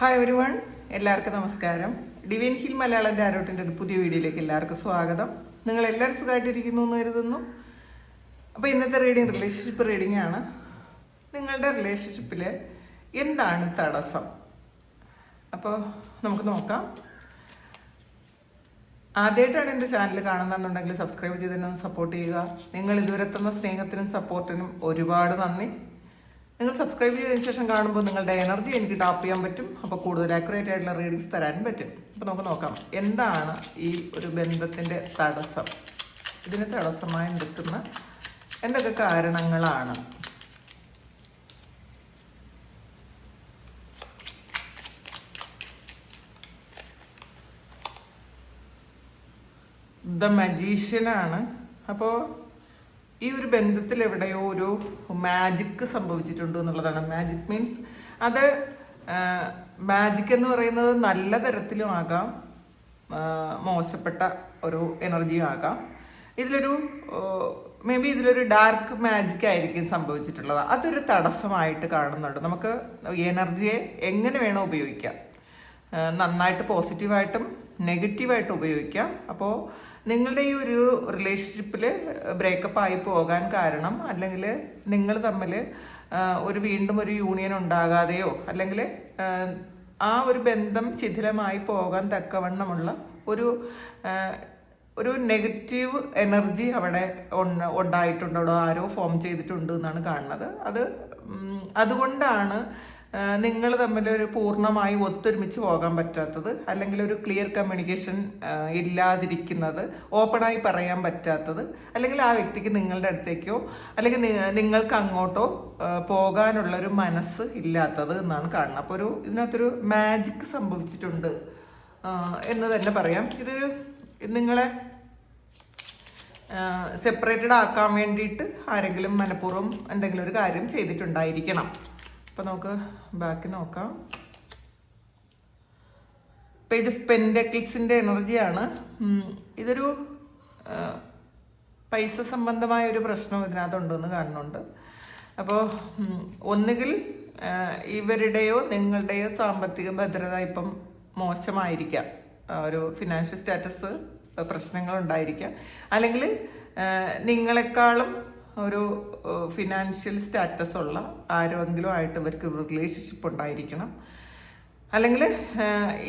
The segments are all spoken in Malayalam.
ഹായ് ഒരു വൺ എല്ലാവർക്കും നമസ്കാരം. ഡിവിൻ ഹിൽ മലയാളം ആരോട്ടിന്റെ ഒരു പുതിയ വീഡിയോയിലേക്ക് എല്ലാവർക്കും സ്വാഗതം. നിങ്ങൾ എല്ലാവരും സുഖമായിട്ടിരിക്കുന്നു എന്ന് കരുതുന്നു. അപ്പോൾ ഇന്നത്തെ റീഡിങ് റിലേഷൻഷിപ്പ് റീഡിംഗ് ആണ്. നിങ്ങളുടെ റിലേഷൻഷിപ്പിൽ എന്താണ് തടസ്സം? അപ്പോൾ നമുക്ക് നോക്കാം. ആദ്യമായിട്ടാണ് എന്റെ ചാനൽ കാണുന്നതെന്നുണ്ടെങ്കിൽ സബ്സ്ക്രൈബ് ചെയ്തതിനൊന്ന് സപ്പോർട്ട് ചെയ്യുക. നിങ്ങൾ ഇതുവരെ തന്ന സ്നേഹത്തിനും സപ്പോർട്ടിനും ഒരുപാട് നന്ദി. നിങ്ങൾ സബ്സ്ക്രൈബ് ചെയ്തതിന് ശേഷം കാണുമ്പോൾ നിങ്ങളുടെ എനർജി എനിക്ക് ടാപ്പ് ചെയ്യാൻ പറ്റും. അപ്പോൾ കൂടുതൽ ആക്യുറേറ്റ് ആയിട്ടുള്ള റീഡിങ്സ് തരാനും പറ്റും. അപ്പോൾ നമുക്ക് നോക്കാം. എന്താണ് ഈ ഒരു ബന്ധത്തിന്റെ തടസ്സം? ഇതിന് തടസ്സമായി നിൽക്കുന്ന എന്തൊക്കെ കാരണങ്ങളാണ്? ദ മജീഷ്യനാണ് അപ്പോൾ ഈ ഒരു ബന്ധത്തിൽ എവിടെയോ ഒരു മാജിക്ക് സംഭവിച്ചിട്ടുണ്ട് എന്നുള്ളതാണ്. മാജിക് മീൻസ് അത് മാജിക് എന്ന് പറയുന്നത് നല്ല തരത്തിലും ആകാം മോശപ്പെട്ട ഒരു എനർജിയും ആകാം. ഇതിലൊരു മേ ബി ഇതിലൊരു ഡാർക്ക് മാജിക് ആയിരിക്കും സംഭവിച്ചിട്ടുള്ളത്. അതൊരു തടസ്സമായിട്ട് കാണുന്നുണ്ട്. നമുക്ക് എനർജിയെ എങ്ങനെ വേണോ ഉപയോഗിക്കാം. നന്നായിട്ട് പോസിറ്റീവായിട്ടും നെഗറ്റീവായിട്ടും ഉപയോഗിക്കാം. അപ്പോൾ നിങ്ങളുടെ ഈ ഒരു റിലേഷൻഷിപ്പിൽ ബ്രേക്കപ്പ് ആയി പോകാൻ കാരണം അല്ലെങ്കിൽ നിങ്ങൾ തമ്മിൽ ഒരു വീണ്ടും ഒരു യൂണിയൻ ഉണ്ടാകാതെയോ അല്ലെങ്കിൽ ആ ഒരു ബന്ധം ശിഥിലമായി പോകാൻ തക്കവണ്ണമുള്ള ഒരു ഒരു നെഗറ്റീവ് എനർജി അവിടെ ഉണ്ടായിട്ടുണ്ടോ? ആരോ ഫോം ചെയ്തിട്ടുണ്ട് എന്നാണ് കാണുന്നത്. അത് അതുകൊണ്ടാണ് നിങ്ങൾ തമ്മിൽ ഒരു പൂർണമായി ഒത്തൊരുമിച്ച് പോകാൻ പറ്റാത്തത് അല്ലെങ്കിൽ ഒരു ക്ലിയർ കമ്മ്യൂണിക്കേഷൻ ഇല്ലാതിരിക്കുന്നത് ഓപ്പണായി പറയാൻ പറ്റാത്തത് അല്ലെങ്കിൽ ആ വ്യക്തിക്ക് നിങ്ങളുടെ അടുത്തേക്കോ അല്ലെങ്കിൽ നിങ്ങൾക്ക് അങ്ങോട്ടോ പോകാനുള്ള ഒരു മനസ്സ് ഇല്ലാത്തത് എന്നാണ് കാണുന്നത്. അപ്പോൾ ഒരു ഇതിനകത്തൊരു മാജിക് സംഭവിച്ചിട്ടുണ്ട് എന്ന് തന്നെ പറയാം. ഇതൊരു നിങ്ങളെ സെപ്പറേറ്റഡ് ആക്കാൻ വേണ്ടിയിട്ട് ആരെങ്കിലും മനഃപൂർവം എന്തെങ്കിലും ഒരു കാര്യം ചെയ്തിട്ടുണ്ടായിരിക്കണം. അപ്പൊ നമുക്ക് ബാക്കി നോക്കാം. പേജ് ഇത് പെൻഡക്കിൾസിന്റെ എനർജിയാണ് ഇതൊരു പൈസ സംബന്ധമായ ഒരു പ്രശ്നം ഇതിനകത്തുണ്ടെന്ന് കാണുന്നുണ്ട്. അപ്പോൾ ഒന്നുകിൽ ഇവരുടെയോ നിങ്ങളുടെയോ സാമ്പത്തിക ഭദ്രത ഇപ്പം മോശമായിരിക്കാം. ഒരു ഫിനാൻഷ്യൽ സ്റ്റാറ്റസ് പ്രശ്നങ്ങൾ ഉണ്ടായിരിക്കാം. അല്ലെങ്കിൽ നിങ്ങളെക്കാളും ഒരു ഫിനാൻഷ്യൽ സ്റ്റാറ്റസ് ഉള്ള ആരെങ്കിലും ആയിട്ട് ഇവർക്ക് റിലേഷൻഷിപ്പ് ഉണ്ടായിരിക്കണം. അല്ലെങ്കിൽ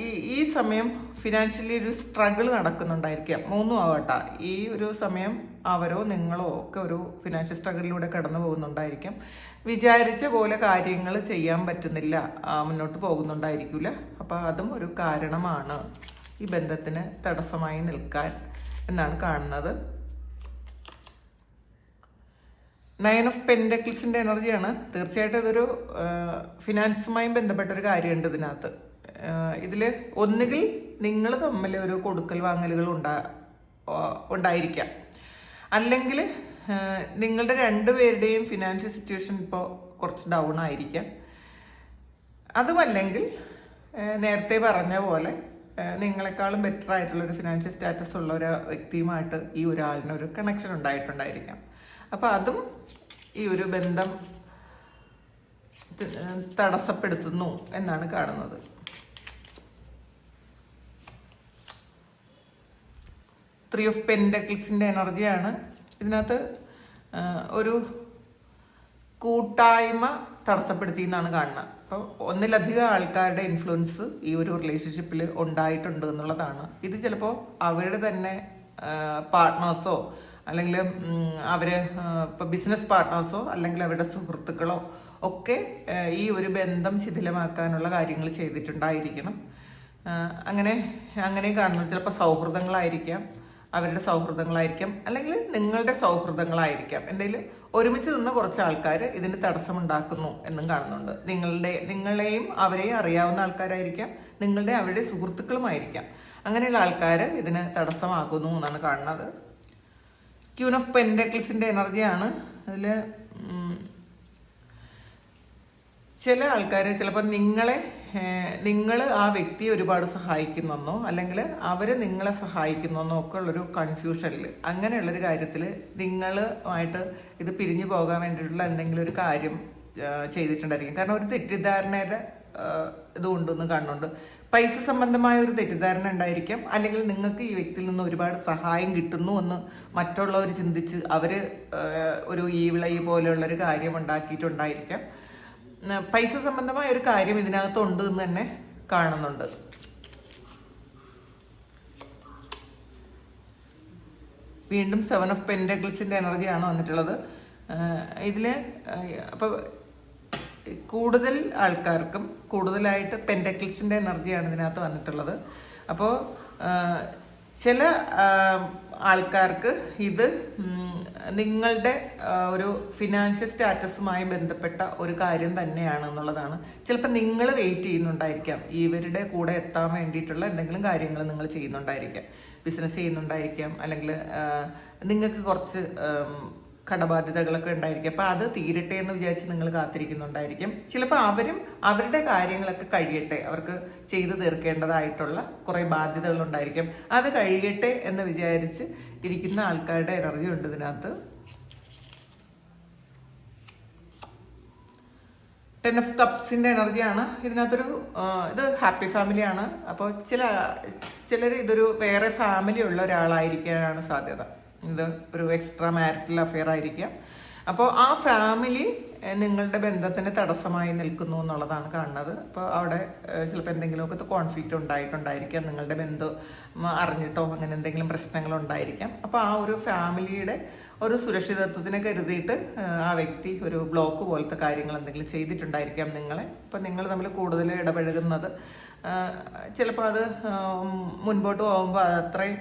ഈ ഈ സമയം ഫിനാൻഷ്യലി ഒരു സ്ട്രഗിൾ നടക്കുന്നുണ്ടായിരിക്കാം. മൂന്നും ആവട്ടെ. ഈ ഒരു സമയം അവരോ നിങ്ങളോ ഒക്കെ ഒരു ഫിനാൻഷ്യൽ സ്ട്രഗിളിലൂടെ കടന്നു പോകുന്നുണ്ടായിരിക്കാം. വിചാരിച്ച പോലെ കാര്യങ്ങൾ ചെയ്യാൻ പറ്റുന്നില്ല. മുന്നോട്ട് പോകുന്നുണ്ടായിരിക്കില്ല അപ്പോൾ അതും ഒരു കാരണമാണ് ഈ ബന്ധത്തിന് തടസ്സമായി നിൽക്കാൻ എന്നാണ് കാണുന്നത്. നയൻ ഓഫ് പെൻഡക്കിൾസിന്റെ എനർജിയാണ്. തീർച്ചയായിട്ടും ഇതൊരു ഫിനാൻസുമായി ബന്ധപ്പെട്ട ഒരു കാര്യമുണ്ട് ഇതിനകത്ത്. ഇതിൽ ഒന്നുകിൽ നിങ്ങൾ തമ്മിൽ ഒരു കൊടുക്കൽ വാങ്ങലുകൾ ഉണ്ടാ ഉണ്ടായിരിക്കാം. അല്ലെങ്കിൽ നിങ്ങളുടെ രണ്ടുപേരുടെയും ഫിനാൻഷ്യൽ സിറ്റുവേഷൻ ഇപ്പോൾ കുറച്ച് ഡൗൺ ആയിരിക്കാം. അതുമല്ലെങ്കിൽ നേരത്തെ പറഞ്ഞ പോലെ നിങ്ങളെക്കാളും ബെറ്റർ ആയിട്ടുള്ള ഒരു ഫിനാൻഷ്യൽ സ്റ്റാറ്റസ് ഉള്ള ഒരു വ്യക്തിയുമായിട്ട് ഈ ഒരാളിനൊരു കണക്ഷൻ ഉണ്ടായിട്ടുണ്ടായിരിക്കാം. അപ്പോൾ അതും ഈ ഒരു ബന്ധം തടസ്സപ്പെടുത്തുന്നു എന്നാണ് കാണുന്നത്. ത്രീ ഓഫ് പെൻഡക്കിൾസിന്റെ എനർജിയാണ് ഇതിനകത്ത് ഒരു കൂട്ടായ്മ തടസ്സപ്പെടുത്തി എന്നാണ് കാണുന്നത്. അപ്പോൾ ഒന്നിലധികം ആൾക്കാരുടെ ഇൻഫ്ലുവൻസ് ഈ ഒരു റിലേഷൻഷിപ്പിൽ ഉണ്ടായിട്ടുണ്ട് എന്നുള്ളതാണ്. ഇത് ചിലപ്പോൾ അവരുടെ തന്നെ പാർട്ട്നേഴ്സോ അല്ലെങ്കിൽ അവർ ഇപ്പോൾ ബിസിനസ് പാർട്ട്നേഴ്സോ അല്ലെങ്കിൽ അവരുടെ സുഹൃത്തുക്കളോ ഒക്കെ ഈ ഒരു ബന്ധം ശിഥിലമാക്കാനുള്ള കാര്യങ്ങൾ ചെയ്തിട്ടുണ്ടായിരിക്കണം. അങ്ങനെ അങ്ങനെ കാണുന്നത് ചിലപ്പോൾ സൗഹൃദങ്ങളായിരിക്കാം അവരുടെ സൗഹൃദങ്ങളായിരിക്കാം അല്ലെങ്കിൽ നിങ്ങളുടെ സൗഹൃദങ്ങളായിരിക്കാം. എന്തെങ്കിലും ഒരുമിച്ച് നിന്ന് കുറച്ച് ആൾക്കാർ ഇതിന് തടസ്സമുണ്ടാക്കുന്നു എന്നും കാണുന്നുണ്ട്. നിങ്ങളുടെ നിങ്ങളെയും അവരെയും അറിയാവുന്ന ആൾക്കാരായിരിക്കാം നിങ്ങളുടെ അവരുടെ സുഹൃത്തുക്കളുമായിരിക്കാം. അങ്ങനെയുള്ള ആൾക്കാർ ഇതിന് തടസ്സമാകുന്നു എന്നാണ് കാണുന്നത്. ക്യൂൻ ഓഫ് പെൻഡക്കിൾസിന്റെ എനർജിയാണ്. അതിൽ ചില ആൾക്കാർ ചിലപ്പോൾ നിങ്ങളെ നിങ്ങൾ ആ വ്യക്തിയെ ഒരുപാട് സഹായിക്കുന്നെന്നോ അല്ലെങ്കിൽ അവർ നിങ്ങളെ സഹായിക്കുന്നെന്നോ ഒക്കെ ഉള്ളൊരു കൺഫ്യൂഷനിൽ അങ്ങനെയുള്ളൊരു കാര്യത്തിൽ നിങ്ങളുമായിട്ട് ഇത് പിരിഞ്ഞു പോകാൻ വേണ്ടിയിട്ടുള്ള എന്തെങ്കിലും ഒരു കാര്യം ചെയ്തിട്ടുണ്ടായിരിക്കും. കാരണം ഒരു തെറ്റിദ്ധാരണയുടെ ഇതുകൊണ്ടെന്ന് കാണുന്നുണ്ട്. പൈസ സംബന്ധമായ ഒരു തെറ്റിദ്ധാരണ ഉണ്ടായിരിക്കാം. അല്ലെങ്കിൽ നിങ്ങൾക്ക് ഈ വ്യക്തിയിൽ നിന്ന് ഒരുപാട് സഹായം കിട്ടുന്നു എന്ന് മറ്റുള്ളവർ ചിന്തിച്ച് അവർ ഒരു ഈവിളൈ പോലെയുള്ള ഒരു കാര്യം ഉണ്ടാക്കിയിട്ടുണ്ടായിരിക്കാം. പൈസ സംബന്ധമായ ഒരു കാര്യം ഇതിനകത്തുണ്ട് എന്ന് തന്നെ കാണുന്നുണ്ട്. വീണ്ടും സെവൻ ഓഫ് പെൻഡക്കിൾസിന്റെ എനർജിയാണ് വന്നിട്ടുള്ളത്. ഇതിൽ ഇതിൽ ആഹ് അപ്പൊ കൂടുതൽ ആൾക്കാർക്കും കൂടുതലായിട്ട് പെൻഡക്കിൾസിന്റെ എനർജിയാണ് ഇതിനകത്ത് വന്നിട്ടുള്ളത്. അപ്പോൾ ചില ആൾക്കാർക്ക് ഇത് നിങ്ങളുടെ ഒരു ഫിനാൻഷ്യൽ സ്റ്റാറ്റസുമായി ബന്ധപ്പെട്ട ഒരു കാര്യം തന്നെയാണ് എന്നുള്ളതാണ്. ചിലപ്പോൾ നിങ്ങൾ വെയിറ്റ് ചെയ്യുന്നുണ്ടായിരിക്കാം. ഇവരുടെ കൂടെ എത്താൻ വേണ്ടിയിട്ടുള്ള എന്തെങ്കിലും കാര്യങ്ങൾ നിങ്ങൾ ചെയ്യുന്നുണ്ടായിരിക്കാം. ബിസിനസ് ചെയ്യുന്നുണ്ടായിരിക്കാം. അല്ലെങ്കിൽ നിങ്ങൾക്ക് കുറച്ച് കടബാധ്യതകളൊക്കെ ഉണ്ടായിരിക്കും. അപ്പോൾ അത് തീരട്ടെ എന്ന് വിചാരിച്ച് നിങ്ങൾ കാത്തിരിക്കുന്നുണ്ടായിരിക്കും. ചിലപ്പോൾ അവരും അവരുടെ കാര്യങ്ങളൊക്കെ കഴിയട്ടെ. അവർക്ക് ചെയ്തു തീർക്കേണ്ടതായിട്ടുള്ള കുറേ ബാധ്യതകൾ ഉണ്ടായിരിക്കും അത് കഴിയട്ടെ എന്ന് വിചാരിച്ച് ഇരിക്കുന്ന ആൾക്കാരുടെ എനർജി ഉണ്ട് ഇതിനകത്ത്. ടെൻ ഓഫ് കപ്സിന്റെ എനർജിയാണ് ഇതിനകത്തൊരു ഇത് ഹാപ്പി ഫാമിലിയാണ് അപ്പോൾ ചില ചിലർ ഇതൊരു വേറെ ഫാമിലി ഉള്ള ഒരാളായിരിക്കാനാണ് സാധ്യത. ഇത് ഒരു എക്സ്ട്രാ മാരിറ്റൽ അഫെയർ ആയിരിക്കാം. അപ്പോൾ ആ ഫാമിലി നിങ്ങളുടെ ബന്ധത്തിന് തടസ്സമായി നിൽക്കുന്നു എന്നുള്ളതാണ് കാണുന്നത്. അപ്പോൾ അവിടെ ചിലപ്പോൾ എന്തെങ്കിലുമൊക്കെ കോൺഫ്ലിക്റ്റ് ഉണ്ടായിട്ടുണ്ടായിരിക്കാം. നിങ്ങളുടെ ബന്ധം അറിഞ്ഞിട്ടോ അങ്ങനെ എന്തെങ്കിലും പ്രശ്നങ്ങൾ ഉണ്ടായിരിക്കാം. അപ്പോൾ ആ ഒരു ഫാമിലിയുടെ ഒരു സുരക്ഷിതത്വത്തിനെ കരുതിയിട്ട് ആ, വ്യക്തി ഒരു ബ്ലോക്ക് പോലത്തെ കാര്യങ്ങൾ എന്തെങ്കിലും ചെയ്തിട്ടുണ്ടായിരിക്കാം നിങ്ങളെ. അപ്പോൾ നിങ്ങൾ തമ്മിൽ കൂടുതൽ ഇടപഴകുന്നത് ചിലപ്പോൾ അത് മുൻപോട്ട് പോകുമ്പോൾ അത് അത്രയും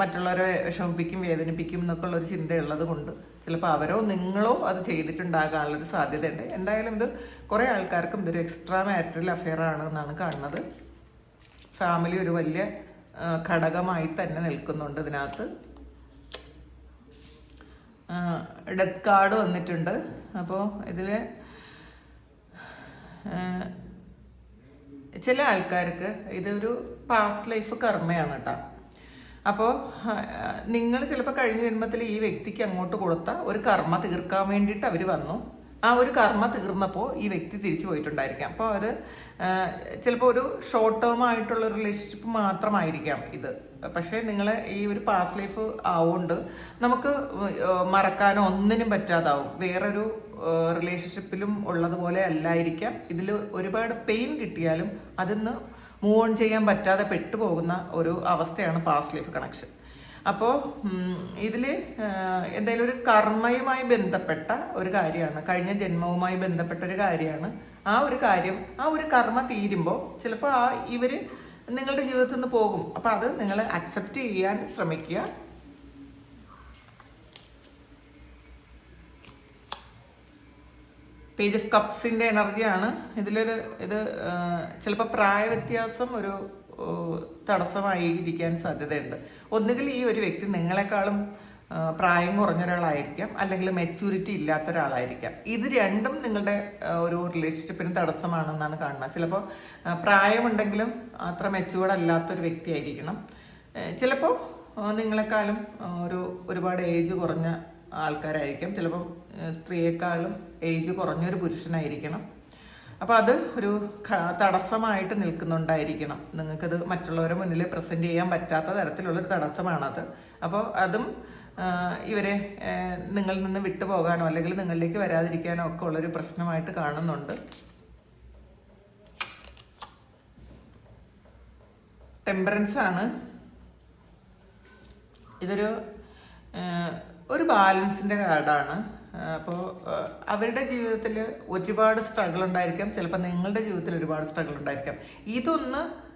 മറ്റുള്ളവരെ വിഷമിപ്പിക്കും വേദനിപ്പിക്കും എന്നൊക്കെ ഉള്ളൊരു ചിന്തയുള്ളത് കൊണ്ട് ചിലപ്പോൾ അവരോ നിങ്ങളോ അത് ചെയ്തിട്ടുണ്ടാകാനുള്ളൊരു സാധ്യതയുണ്ട്. എന്തായാലും ഇത് കുറേ ആൾക്കാർക്കും ഇതൊരു എക്സ്ട്രാ മാരിറ്റൽ അഫെയർ ആണ് എന്നാണ് കാണുന്നത്. ഫാമിലി ഒരു വലിയ ഘടകമായി തന്നെ നിൽക്കുന്നുണ്ട് ഇതിനകത്ത്. ഡെത്ത് കാർഡ് വന്നിട്ടുണ്ട്. അപ്പോൾ ഇതിൽ ചില ആൾക്കാർക്ക് ഇതൊരു പാസ്റ്റ് ലൈഫ് കർമ്മയാണ് കേട്ടോ അപ്പോൾ നിങ്ങൾ ചിലപ്പോൾ കഴിഞ്ഞ ജന്മത്തിൽ ഈ വ്യക്തിക്ക് അങ്ങോട്ട് കൊടുത്ത ഒരു കർമ്മ തീർക്കാൻ വേണ്ടിയിട്ട് അവർ വന്നു. ആ ഒരു കർമ്മ തീർന്നപ്പോൾ ഈ വ്യക്തി തിരിച്ചു പോയിട്ടുണ്ടായിരിക്കാം. അപ്പോൾ അത് ചിലപ്പോൾ ഒരു ഷോർട്ട് ടേം ആയിട്ടുള്ള റിലേഷൻഷിപ്പ് മാത്രമായിരിക്കാം ഇത്. പക്ഷേ നിങ്ങൾ ഈ ഒരു പാസ് ലൈഫ് ആവുകൊണ്ട് നമുക്ക് മറക്കാനോ ഒന്നിനും പറ്റാതാവും. വേറൊരു റിലേഷൻഷിപ്പിലും ഉള്ളതുപോലെ അല്ലായിരിക്കാം. ഇതിൽ ഒരുപാട് പെയിൻ കിട്ടിയാലും അതിന്ന് മൂവ് ഓൺ ചെയ്യാൻ പറ്റാതെ പെട്ടുപോകുന്ന ഒരു അവസ്ഥയാണ് പാസ് ലൈഫ് കണക്ഷൻ അപ്പോൾ ഇതിൽ എന്തെങ്കിലും ഒരു കർമ്മയുമായി ബന്ധപ്പെട്ട ഒരു കാര്യമാണ്. കഴിഞ്ഞ ജന്മവുമായി ബന്ധപ്പെട്ട ഒരു കാര്യമാണ്. ആ ഒരു കാര്യം ആ ഒരു കർമ്മ തീരുമ്പോൾ ചിലപ്പോൾ ആ ഇവർ നിങ്ങളുടെ ജീവിതത്തിൽ നിന്ന് പോകും. അപ്പോൾ അത് നിങ്ങൾ അക്സെപ്റ്റ് ചെയ്യാൻ ശ്രമിക്കുക. പേജ് ഓഫ് കപ്സിന്റെ എനർജിയാണ് ഇതിലൊരു ഇത് ചിലപ്പോൾ പ്രായവ്യത്യാസം ഒരു തടസ്സമായിരിക്കാൻ സാധ്യതയുണ്ട്. ഒന്നുകിൽ ഈ ഒരു വ്യക്തി നിങ്ങളെക്കാളും പ്രായം കുറഞ്ഞ ഒരാളായിരിക്കാം അല്ലെങ്കിൽ മെച്യൂരിറ്റി ഇല്ലാത്ത ഒരാളായിരിക്കാം ഇത് രണ്ടും നിങ്ങളുടെ ഒരു റിലേഷൻഷിപ്പിന് തടസ്സമാണെന്നാണ് കാണുന്നത്. ചിലപ്പോൾ പ്രായമുണ്ടെങ്കിലും അത്ര മെച്യൂർഡ് അല്ലാത്തൊരു വ്യക്തിയായിരിക്കണം. ചിലപ്പോൾ നിങ്ങളെക്കാളും ഒരു ഒരുപാട് ഏജ് കുറഞ്ഞ ആൾക്കാരായിരിക്കും. ചിലപ്പം ഏഹ് സ്ത്രീയെക്കാളും ഏജ് കുറഞ്ഞൊരു പുരുഷനായിരിക്കണം. അപ്പോൾ അത് ഒരു തടസ്സമായിട്ട് നിൽക്കുന്നുണ്ടായിരിക്കണം. നിങ്ങൾക്കത് മറ്റുള്ളവരെ മുന്നിൽ പ്രസന്റ് ചെയ്യാൻ പറ്റാത്ത തരത്തിലുള്ളൊരു തടസ്സമാണത്. അപ്പോൾ അതും ഇവരെ നിങ്ങളിൽ നിന്ന് വിട്ടുപോകാനോ അല്ലെങ്കിൽ നിങ്ങളിലേക്ക് വരാതിരിക്കാനോ ഒക്കെ ഉള്ളൊരു പ്രശ്നമായിട്ട് കാണുന്നുണ്ട്. ടെമ്പറൻസ് ആണ്. ഇതൊരു ഒരു ബാലൻസിന്റെ കാർഡാണ് അപ്പോൾ അവരുടെ ജീവിതത്തിൽ ഒരുപാട് സ്ട്രഗിൾ ഉണ്ടായിരിക്കാം. ചിലപ്പോൾ നിങ്ങളുടെ ജീവിതത്തിൽ ഒരുപാട് സ്ട്രഗിൾ ഉണ്ടായിരിക്കാം. ഇതൊന്ന്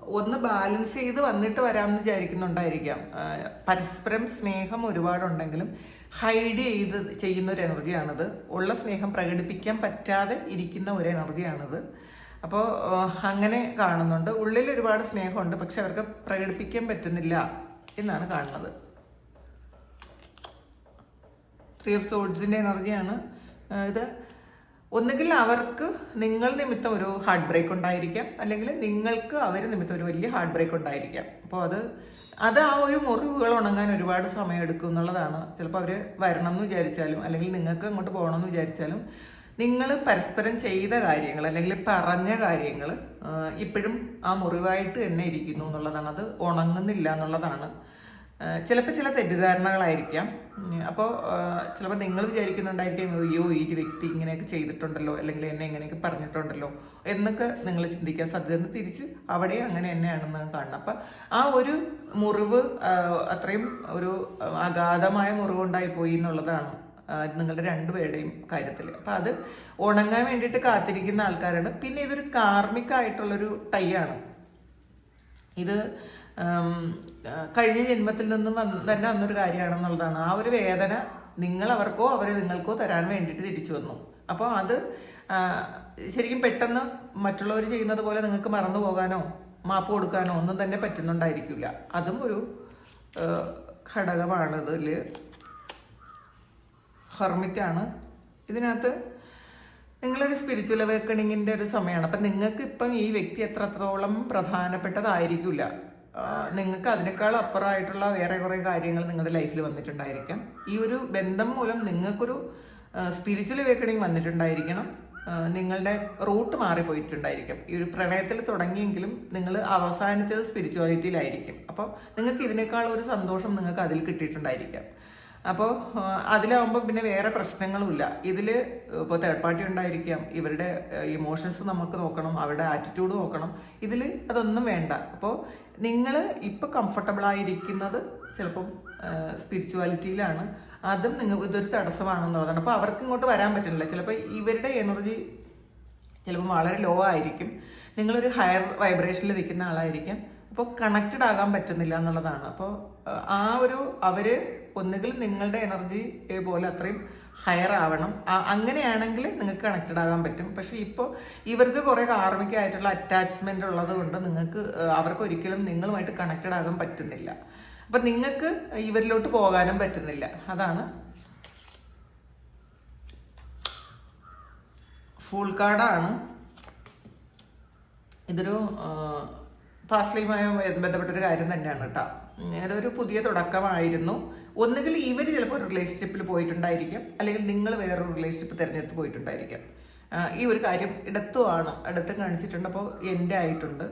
ഒന്ന് ബാലൻസ് ചെയ്ത് വന്നിട്ട് വരാമെന്ന് വിചാരിക്കുന്നുണ്ടായിരിക്കാം. പരസ്പരം സ്നേഹം ഒരുപാടുണ്ടെങ്കിലും ഹൈഡ് ചെയ്ത് ചെയ്യുന്ന ഒരു എനർജിയാണിത് ഉള്ള സ്നേഹം പ്രകടിപ്പിക്കാൻ പറ്റാതെ ഇരിക്കുന്ന ഒരു എനർജിയാണിത് അപ്പോൾ അങ്ങനെ കാണുന്നുണ്ട്. ഉള്ളിൽ ഒരുപാട് സ്നേഹമുണ്ട് പക്ഷെ അവർക്ക് പ്രകടിപ്പിക്കാൻ പറ്റുന്നില്ല എന്നാണ് കാണുന്നത്. ത്രീ ഓഫ് സോഡ്സിന്റെ എനർജിയാണ്. ഇത് ഒന്നുകിൽ അവർക്ക് നിങ്ങൾ നിമിത്തം ഒരു ഹാർട്ട് ബ്രേക്ക് ഉണ്ടായിരിക്കാം. അല്ലെങ്കിൽ നിങ്ങൾക്ക് അവർ നിമിത്തം ഒരു വലിയ ഹാർട്ട് ബ്രേക്ക് ഉണ്ടായിരിക്കാം. അപ്പോൾ അത് അത് ആ ഒരു മുറിവുകൾ ഉണങ്ങാൻ ഒരുപാട് സമയം എടുക്കും എന്നുള്ളതാണ്. ചിലപ്പോൾ അവർ വരണം എന്ന് വിചാരിച്ചാലും അല്ലെങ്കിൽ നിങ്ങൾക്ക് അങ്ങോട്ട് പോകണം എന്ന് വിചാരിച്ചാലും നിങ്ങൾ പരസ്പരം ചെയ്ത കാര്യങ്ങൾ അല്ലെങ്കിൽ പറഞ്ഞ കാര്യങ്ങൾ ഇപ്പോഴും ആ മുറിവായിട്ട് തന്നെ ഇരിക്കുന്നു എന്നുള്ളതാണ്. അത് ഉണങ്ങുന്നില്ല എന്നുള്ളതാണ്. ചിലപ്പോൾ ചില തെറ്റിദ്ധാരണകളായിരിക്കാം. അപ്പോൾ ചിലപ്പോൾ നിങ്ങൾ വിചാരിക്കുന്നുണ്ടായിരിക്കും അയ്യോ ഈ വ്യക്തി ഇങ്ങനെയൊക്കെ ചെയ്തിട്ടുണ്ടല്ലോ അല്ലെങ്കിൽ എന്നെ ഇങ്ങനെയൊക്കെ പറഞ്ഞിട്ടുണ്ടല്ലോ എന്നൊക്കെ നിങ്ങൾ ചിന്തിക്കാൻ സാധ്യത തിരിച്ച് അവിടെ അങ്ങനെ തന്നെയാണെന്ന് കാണണം. അപ്പം ആ ഒരു മുറിവ് അത്രയും ഒരു അഗാധമായ മുറിവ് ഉണ്ടായിപ്പോയി എന്നുള്ളതാണ് നിങ്ങളുടെ രണ്ടുപേരുടെയും കാര്യത്തിൽ അപ്പം അത് ഉണങ്ങാൻ വേണ്ടിയിട്ട് കാത്തിരിക്കുന്ന ആൾക്കാരാണ്. പിന്നെ ഇതൊരു കാർമികമായിട്ടുള്ളൊരു ടൈ ആണ്. ഇത് കഴിഞ്ഞ ജന്മത്തിൽ നിന്നും തന്നെ വന്നൊരു കാര്യമാണെന്നുള്ളതാണ്. ആ ഒരു വേദന നിങ്ങൾ അവർക്കോ അവർ നിങ്ങൾക്കോ തരാൻ വേണ്ടിയിട്ട് തിരിച്ചു വന്നു. അപ്പോൾ അത് ശരിക്കും പെട്ടെന്ന് മറ്റുള്ളവർ ചെയ്യുന്നത് പോലെ നിങ്ങൾക്ക് മറന്നു പോകാനോ മാപ്പ് കൊടുക്കാനോ ഒന്നും തന്നെ പറ്റുന്നുണ്ടായിരിക്കില്ല. അതും ഒരു ഘടകമാണ് ഇതിൽ ഹെർമിറ്റാണ്. ഇതിനകത്ത് നിങ്ങളൊരു സ്പിരിച്വൽ അവേക്കണിങ്ങിന്റെ ഒരു സമയമാണ്. അപ്പം നിങ്ങൾക്ക് ഇപ്പം ഈ വ്യക്തി എത്രത്തോളം പ്രധാനപ്പെട്ടതായിരിക്കില്ല. നിങ്ങൾക്ക് അതിനേക്കാൾ അപ്പുറമായിട്ടുള്ള വേറെ കുറേ കാര്യങ്ങൾ നിങ്ങളുടെ ലൈഫിൽ വന്നിട്ടുണ്ടായിരിക്കാം. ഈ ഒരു ബന്ധം മൂലം നിങ്ങൾക്കൊരു സ്പിരിച്വൽ വേക്കണിങ് വന്നിട്ടുണ്ടായിരിക്കണം. നിങ്ങളുടെ റൂട്ട് മാറിപ്പോയിട്ടുണ്ടായിരിക്കും. ഈ ഒരു പ്രണയത്തിൽ തുടങ്ങിയെങ്കിലും നിങ്ങൾ അവസാനിച്ചത് സ്പിരിച്വാലിറ്റിയിലായിരിക്കും അപ്പോൾ നിങ്ങൾക്ക് ഇതിനേക്കാൾ ഒരു സന്തോഷം നിങ്ങൾക്ക് അതിൽ കിട്ടിയിട്ടുണ്ടായിരിക്കാം. അപ്പോൾ അതിലാവുമ്പോൾ പിന്നെ വേറെ പ്രശ്നങ്ങളുമില്ല. ഇതിൽ ഇപ്പോൾ തേർഡ് പാർട്ടി ഉണ്ടായിരിക്കാം. ഇവരുടെ ഇമോഷൻസ് നമുക്ക് നോക്കണം അവരുടെ ആറ്റിറ്റ്യൂഡ് നോക്കണം. ഇതിൽ അതൊന്നും വേണ്ട. അപ്പോൾ നിങ്ങൾ ഇപ്പോൾ കംഫർട്ടബിൾ ആയിരിക്കുന്നത് ചിലപ്പം സ്പിരിച്വാലിറ്റിയിലാണ് അതും നിങ്ങൾ ഇതൊരു തടസ്സമാണെന്നുള്ളതാണ്. അപ്പോൾ അവർക്ക് ഇങ്ങോട്ട് വരാൻ പറ്റുന്നില്ല. ചിലപ്പോൾ ഇവരുടെ എനർജി ചിലപ്പം വളരെ ലോ ആയിരിക്കും. നിങ്ങളൊരു ഹയർ വൈബ്രേഷനിൽ നിൽക്കുന്ന ആളായിരിക്കും. അപ്പോൾ കണക്റ്റഡ് ആകാൻ പറ്റുന്നില്ല എന്നുള്ളതാണ്. അപ്പോൾ ആ ഒരു അവർ ഒന്നുകിൽ നിങ്ങളുടെ എനർജി പോലെ അത്രയും ഹയർ ആവണം. അങ്ങനെയാണെങ്കിൽ നിങ്ങൾക്ക് കണക്റ്റഡ് ആകാൻ പറ്റും. പക്ഷേ ഇപ്പോൾ ഇവർക്ക് കുറേ കാർമിക ആയിട്ടുള്ള അറ്റാച്ച്മെന്റ് ഉള്ളത് കൊണ്ട് നിങ്ങൾക്ക് അവർക്ക് ഒരിക്കലും നിങ്ങളുമായിട്ട് കണക്റ്റഡ് ആകാൻ പറ്റുന്നില്ല. അപ്പൊ നിങ്ങൾക്ക് ഇവരിലോട്ട് പോകാനും പറ്റുന്നില്ല. അതാണ് ഫുൾ കാർഡാണ് ഇതൊരു പാസ്ലിയുമായി ബന്ധപ്പെട്ടൊരു കാര്യം തന്നെയാണ് കേട്ടോ. ഇതൊരു പുതിയ തുടക്കമായിരുന്നു. ഒന്നുകിൽ ഇവർ ചിലപ്പോൾ റിലേഷൻഷിപ്പിൽ പോയിട്ടുണ്ടായിരിക്കും. അല്ലെങ്കിൽ നിങ്ങൾ വേറൊരു റിലേഷൻഷിപ്പ് തിരഞ്ഞെടുത്ത് പോയിട്ടുണ്ടായിരിക്കാം. ഈ ഒരു കാര്യം ഇടത്തുമാണ്. ഇടത്തും കാണിച്ചിട്ടുണ്ട്. അപ്പോൾ എന്റെ ആയിട്ടുണ്ട്.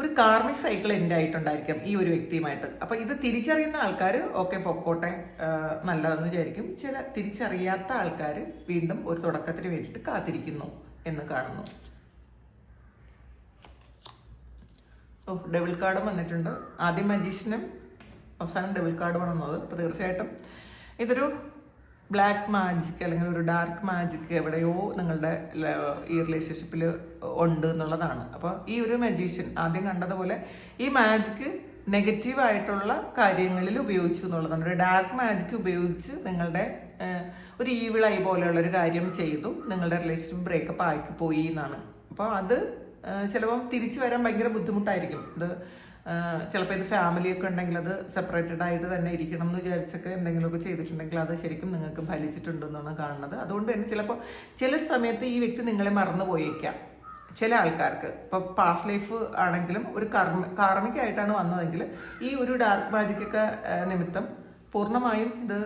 ഒരു കാർമിക് സൈക്കിൾ എന്റെ ആയിട്ടുണ്ടായിരിക്കാം ഈ ഒരു വ്യക്തിയുമായിട്ട്. അപ്പോൾ ഇത് തിരിച്ചറിയുന്ന ആൾക്കാർ ഓക്കെ പൊക്കോട്ടെ നല്ലതെന്ന് വിചാരിക്കും. ചില തിരിച്ചറിയാത്ത ആൾക്കാർ വീണ്ടും ഒരു തുടക്കത്തിന് വേണ്ടിയിട്ട് കാത്തിരിക്കുന്നു എന്ന് കാണുന്നു. ഓ ഡെവിൾ കാർഡും വന്നിട്ടുണ്ട്. ആദ്യം മജീഷ്യനും അവസാനം ഡെവിൾ കാർഡ് വന്നത്. അപ്പോൾ തീർച്ചയായിട്ടും ഇതൊരു ബ്ലാക്ക് മാജിക് അല്ലെങ്കിൽ ഒരു ഡാർക്ക് മാജിക് എവിടെയോ നിങ്ങളുടെ ഈ റിലേഷൻഷിപ്പിൽ ഉണ്ട് എന്നുള്ളതാണ്. അപ്പോൾ ഈ ഒരു മജീഷ്യൻ ആദ്യം കണ്ടതുപോലെ ഈ മാജിക് നെഗറ്റീവ് ആയിട്ടുള്ള കാര്യങ്ങളിൽ ഉപയോഗിച്ചു എന്നുള്ളതാണ്. ഒരു ഡാർക്ക് മാജിക് ഉപയോഗിച്ച് നിങ്ങളുടെ ഒരു ഈവിളായി പോലെയുള്ള ഒരു കാര്യം ചെയ്തു. നിങ്ങളുടെ റിലേഷൻഷിപ്പ് ബ്രേക്കപ്പ് ആയി പോയി എന്നാണ്. അപ്പോൾ അത് ചിലപ്പം തിരിച്ചു വരാൻ ഭയങ്കര ബുദ്ധിമുട്ടായിരിക്കും. ഇത് ചിലപ്പോൾ ഇത് ഫാമിലിയൊക്കെ ഉണ്ടെങ്കിൽ അത് സെപ്പറേറ്റഡ് ആയിട്ട് തന്നെ ഇരിക്കണം എന്ന് വിചാരിച്ചൊക്കെ എന്തെങ്കിലുമൊക്കെ ചെയ്തിട്ടുണ്ടെങ്കിൽ അത് ശരിക്കും നിങ്ങൾക്ക് ഫലിച്ചിട്ടുണ്ടെന്നാണ് കാണുന്നത്. അതുകൊണ്ട് തന്നെ ചിലപ്പോൾ ചില സമയത്ത് ഈ വ്യക്തി നിങ്ങളെ മറന്നു പോയേക്കാം. ചില ആൾക്കാർക്ക്. ഇപ്പൊ പാസ്റ്റ് ലൈഫ് ആണെങ്കിലും ഒരു കർമ്മ കാർമ്മികമായിട്ടാണ് വന്നതെങ്കിൽ ഈ ഒരു ഡാർക്ക് മാജിക് ഒക്കെ ആ, നിമിത്തം പൂർണമായും ഇത്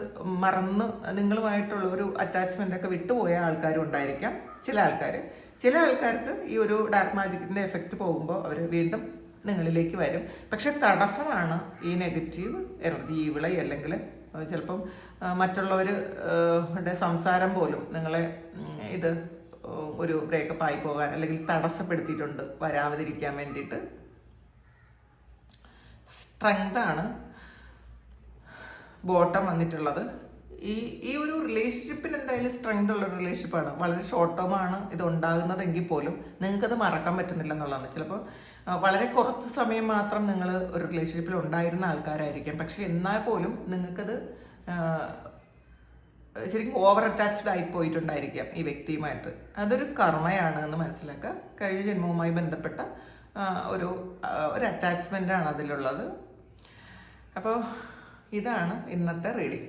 മറന്ന് നിങ്ങളുമായിട്ടുള്ള ഒരു അറ്റാച്ച്മെന്റ് ഒക്കെ വിട്ടുപോയ ആൾക്കാരും ഉണ്ടായിരിക്കാം. ചില ആൾക്കാർ ചില ആൾക്കാർക്ക് ഈ ഒരു ഡാർക്ക് മാജിക്കിന്റെ എഫക്റ്റ് പോകുമ്പോൾ അവർ വീണ്ടും നിങ്ങളിലേക്ക് വരും. പക്ഷെ തടസ്സമാണ് ഈ നെഗറ്റീവ് എനർജി ഈ വിള അല്ലെങ്കിൽ ചിലപ്പം മറ്റുള്ളവരുടെ സംസാരം പോലും നിങ്ങളെ ഇത് ഒരു ബ്രേക്കപ്പ് ആയി പോകാൻ അല്ലെങ്കിൽ തടസ്സപ്പെടുത്തിയിട്ടുണ്ട് വരാതിരിക്കാൻ വേണ്ടിയിട്ട്. സ്ട്രെങ്ത് ആണ്. ബോട്ടം വന്നിട്ടുള്ളത്. ഈ ഈ ഒരു റിലേഷൻഷിപ്പിന് എന്തായാലും സ്ട്രെങ്ത് ഉള്ള റിലേഷൻഷിപ്പാണ് വളരെ ഷോർട്ട് ടേം ആണ് ഇത് ഉണ്ടാകുന്നതെങ്കിൽ പോലും നിങ്ങൾക്കത് മറക്കാൻ പറ്റുന്നില്ല എന്നുള്ളതാണ്. ചിലപ്പോൾ വളരെ കുറച്ച് സമയം മാത്രം നിങ്ങൾ ഒരു റിലേഷൻഷിപ്പിൽ ഉണ്ടായിരുന്ന ആൾക്കാരായിരിക്കാം. പക്ഷെ എന്നാൽ പോലും നിങ്ങൾക്കത് ശരിക്കും ഓവർ അറ്റാച്ച്ഡ് ആയി പോയിട്ടുണ്ടായിരിക്കാം ഈ വ്യക്തിയുമായിട്ട്. അതൊരു കർമ്മയാണ് എന്ന് മനസ്സിലാക്കുക. കഴിഞ്ഞ ജന്മവുമായി ബന്ധപ്പെട്ട ഒരു ഒരു അറ്റാച്ച്മെന്റ് ആണ് അതിലുള്ളത്. അപ്പോൾ ഇതാണ് ഇന്നത്തെ റീഡിംഗ്